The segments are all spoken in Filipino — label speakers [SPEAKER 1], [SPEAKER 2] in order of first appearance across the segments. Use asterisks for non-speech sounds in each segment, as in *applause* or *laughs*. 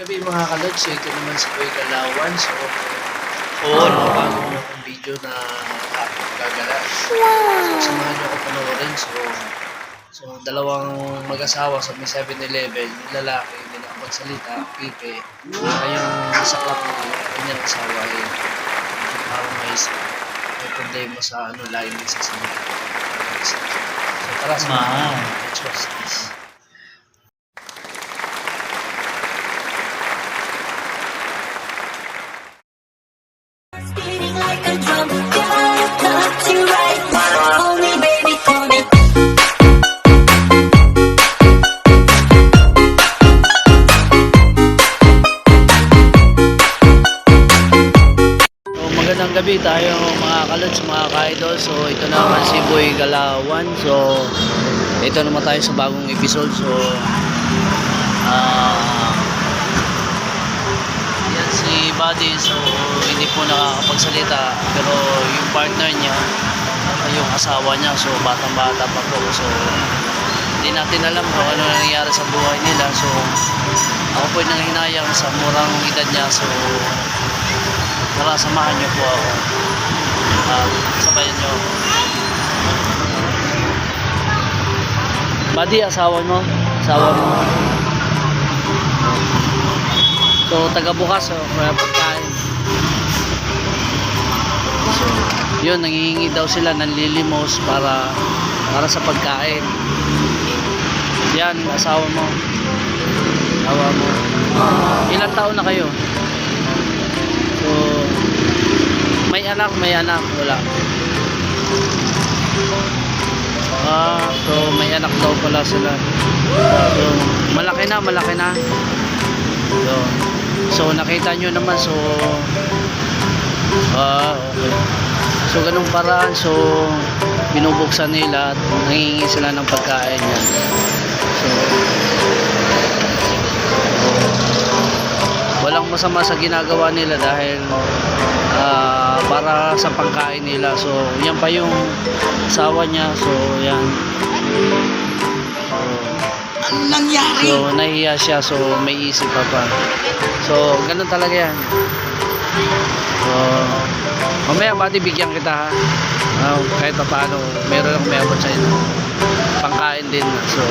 [SPEAKER 1] Gabi mga kalods, ito naman si Boy Galawan. So, ano,
[SPEAKER 2] no?
[SPEAKER 1] bago akong video na aking gagala. So, samahan niyo ako panoorin. So, so dalawang mag-asawa sa may 7-Eleven, yung lalaki, hindi nakapagsalita, pipe. Uh, yung sa club ng kanyang asawa, eh, parang may, may problema sa ano, line sa sasama. So, tara, samahan.
[SPEAKER 2] Ah.
[SPEAKER 1] Let's magandang gabi tayo mga kalods, mga ka-idol. So, ito naman si Boy Galawan. So, ito naman tayo sa bagong episode. So, ah, yan si Buddy. So, hindi po nakakapagsalita. Pero yung partner niya, yung asawa niya, so batang-bata pa po. So, hindi natin alam kung ano nangyayari sa buhay nila. So, ako po yung nanghinayang sa murang edad niya. So, Tara, samahan niyo po ako. At sabayan niyo ako. Asawa mo? Asawa mo? So, taga bukas, oh, kaya pagkain. So, yun, nangihingi daw sila ng lilimos para para sa pagkain. Yan, asawa mo. Asawa mo. Ilang taon na kayo? May anak, may anak, wala. Ah, so may anak daw pala sila. So, malaki na, malaki na. So, so nakita nyo naman, so, ah, okay. So, ganung paraan, so, binubuksan nila at nangingi sila ng pagkain yan. So, walang masama sa ginagawa nila dahil ah, para sa pangkain nila. So yan pa yung asawa niya. So yan.
[SPEAKER 2] Ano nangyari?
[SPEAKER 1] so nahiya siya. So may isip pa pa. So ganun talaga yan. So mamaya bati bigyan kita ha? Ah, kahit pa paano meron lang may abot sa'yo pangkain din. So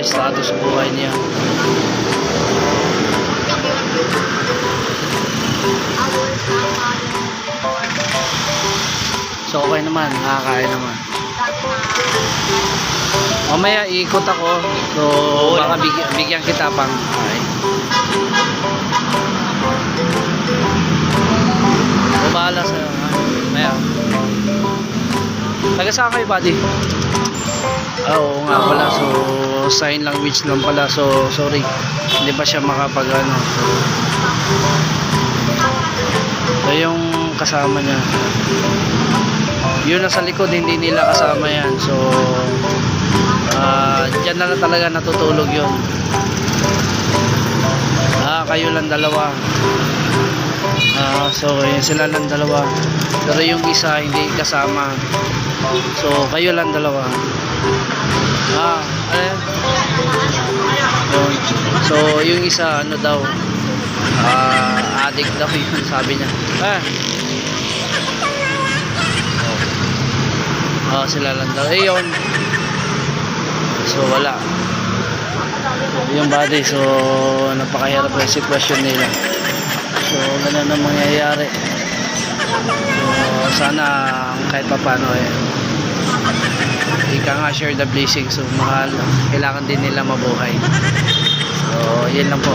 [SPEAKER 1] sa status buhay niya. So okay naman, nakakain naman. Mamaya iikot ako. So baka bigyan, bigyan kita pang kain. So bahala sa'yo. Mamaya. Taga saan kayo, buddy? Ah, oo nga pala. So, sign language lang pala. So, sorry. Hindi pa siya makapag ano. So, yung kasama niya. Yun nasa likod, hindi nila kasama yan. So, ah, dyan na lang talaga natutulog yun. Ah, kayo lang dalawa. Ah, so, yun sila lang dalawa. Pero yung isa hindi kasama. So, kayo lang dalawa. Ah, So, yung isa, ano daw, ah, addict daw yun, *laughs* sabi niya. Ah. Oh, sila lang daw. Eh, yun. So, wala. Yung body, so, napakahirap yung sitwasyon nila. So, ganun ang mangyayari. So, sana kahit pa paano eh, ika nga share the blessing. So mahal. Kailangan din nila mabuhay. So yun lang po.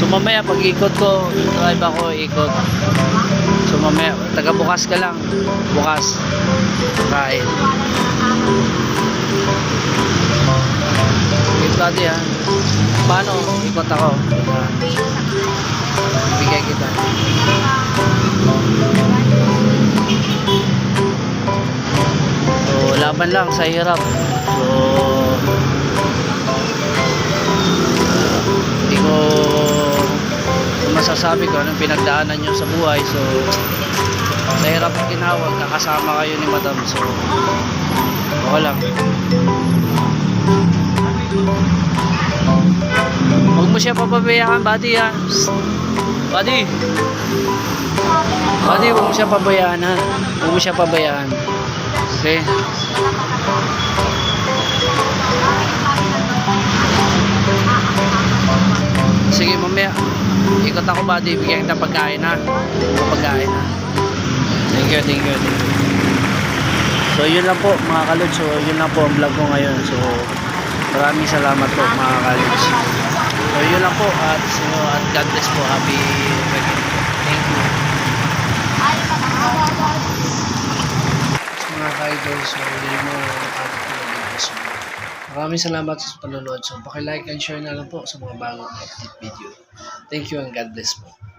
[SPEAKER 1] So mamaya pag ikot ko, drive ako ikot. So mamaya, taga bukas ka lang. Bukas. Kain. Wait buddy ha. Paano? Ikot ako. Bigay kita. So laban lang sa hirap. So masasabi ko anong pinagdaanan nyo sa buhay. So, sa hirap at ginawag, kakasama kayo ni madam. So, okay lang. Huwag mo siya papabayaan, buddy ha. Buddy. Buddy, huwag mo siya pabayaan ha. Huwag mo siya pabayaan. Okay? Sige, mamaya. Ikot ako, buddy. Bigyan kita pagkain ha. Pagkain ha. Thank you, thank you, thank you. So, yun lang po, mga kalod. So, yun lang po ang vlog ko ngayon. So, maraming salamat po, mga kalod. So, yun lang po. At, so, at God bless po. Happy. Thank you. Mga ka-idol, so, yun mo pinag So, maraming salamat sa panonood. So, pakilike and share na lang po sa mga bagong update video. Thank you and God bless po.